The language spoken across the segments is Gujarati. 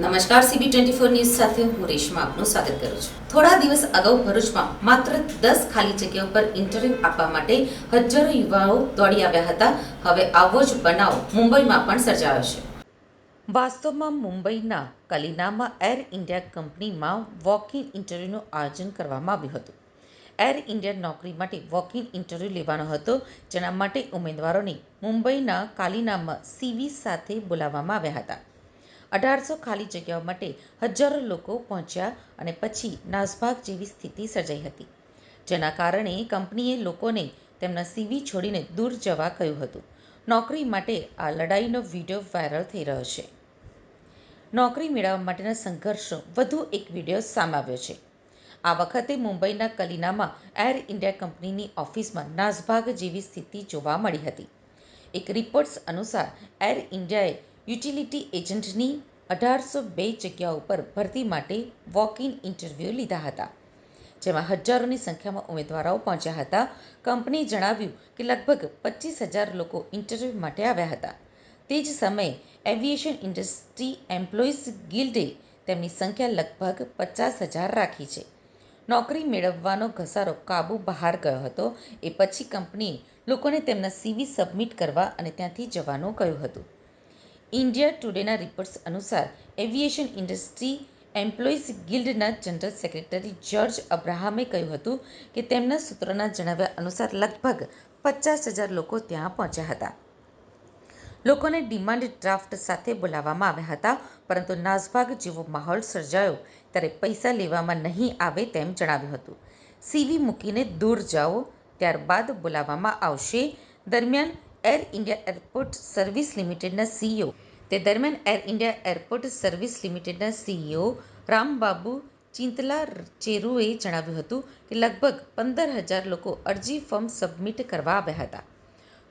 નમસ્કાર સીબી ટ્વેન્ટી ફોર ન્યૂઝ સાથે હું રેશમા આપનું સ્વાગત કરું છું. થોડા દિવસ અગાઉ ભરૂચમાં માત્ર દસ ખાલી જગ્યાઓ પર ઇન્ટરવ્યૂ આપવા માટે હજારો યુવાઓ દોડી આવ્યા હતા. હવે આવો જ બનાવ મુંબઈમાં પણ સર્જાયો છે. વાસ્તવમાં મુંબઈના કલીનામાં એર ઇન્ડિયા કંપનીમાં વોક ઇન ઇન્ટરવ્યૂનું આયોજન કરવામાં આવ્યું હતું. એર ઇન્ડિયા નોકરી માટે વોક ઇન ઇન્ટરવ્યૂ લેવાનો હતો, જેના માટે ઉમેદવારોને મુંબઈના કાલીનામાં સીવી સાથે બોલાવવામાં આવ્યા હતા. અઢારસો ખાલી જગ્યાઓ માટે હજારો લોકો પહોંચ્યા અને પછી નાસભાગ જેવી સ્થિતિ સર્જાઈ હતી, જેના કારણે કંપનીએ લોકોને તેમના સીવી છોડીને દૂર જવા કહ્યું હતું. નોકરી માટે આ લડાઈનો વીડિયો વાયરલ થઈ રહ્યો છે. નોકરી મેળવવા માટેના સંઘર્ષનો વધુ એક વીડિયો સામે આવ્યો છે. આ વખતે મુંબઈના કલીનામાં એર ઇન્ડિયા કંપનીની ઓફિસમાં નાસભાગ જેવી સ્થિતિ જોવા મળી હતી. એક રિપોર્ટ્સ અનુસાર એર ઇન્ડિયાએ યુટિલિટી એજન્ટની અઢારસો બે જગ્યાઓ પર ભરતી માટે વોક ઇન ઇન્ટરવ્યૂ લીધા હતા, જેમાં હજારોની સંખ્યામાં ઉમેદવારો પહોંચ્યા હતા. કંપનીએ જણાવ્યું કે લગભગ પચીસ હજાર લોકો ઇન્ટરવ્યૂ માટે આવ્યા હતા. તે જ સમયે એવિએશન ઇન્ડસ્ટ્રી એમ્પ્લોઈઝ ગિલ્ડે તેમની સંખ્યા લગભગ પચાસ હજાર રાખી છે. નોકરી મેળવવાનો ઘસારો કાબુ બહાર ગયો હતો. એ પછી કંપનીએ લોકોને તેમના સીવી સબમિટ કરવા અને ત્યાંથી જવાનું કહ્યું હતું. ઇન્ડિયા ટુડેના રિપોર્ટ્સ અનુસાર એવિએશન ઇન્ડસ્ટ્રી એમ્પ્લોઈઝ ગિલ્ડના જનરલ સેક્રેટરી જ્યોર્જ અબ્રાહમે કહ્યું હતું કે તેમના સૂત્રોના જણાવ્યા અનુસાર લગભગ પચાસ હજાર લોકો ત્યાં પહોંચ્યા હતા. લોકોને ડિમાન્ડ ડ્રાફ્ટ સાથે બોલાવવામાં આવ્યા હતા, પરંતુ નાસભાગ જેવો માહોલ સર્જાયો ત્યારે પૈસા લેવામાં નહીં આવે તેમ જણાવ્યું હતું. સીવી મૂકીને દૂર જાઓ, ત્યારબાદ બોલાવવામાં આવશે. દરમિયાન એર ઇન્ડિયા એરપોર્ટ સર્વિસ લિમિટેડના સીઈઓ. તે દરમિયાન એર ઇન્ડિયા એરપોર્ટ સર્વિસ લિમિટેડના સીઈઓ રામબાબુ ચિંતલા ચેરુએ જણાવ્યું હતું કે લગભગ પંદર હજાર લોકો અરજી ફોર્મ સબમિટ કરવા આવ્યા હતા.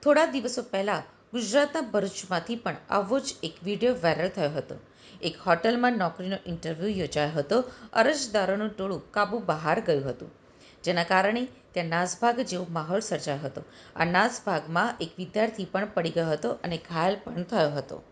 થોડા દિવસો પહેલા ગુજરાતના ભરૂચમાંથી પણ આવો જ એક વીડિયો વાયરલ થયો હતો. એક હોટલમાં નોકરીનો ઇન્ટરવ્યૂ યોજાયો હતો. અરજદારોનું ટોળું કાબુ બહાર ગયું હતું. જેના કારણે ત્યાં નાસભાગ જેવો માહોલ સર્જાયો હતો. આ નાસભાગમાં એક વિદ્યાર્થી પણ પડી ગયો હતો અને ઘાયલ પણ થયો હતો.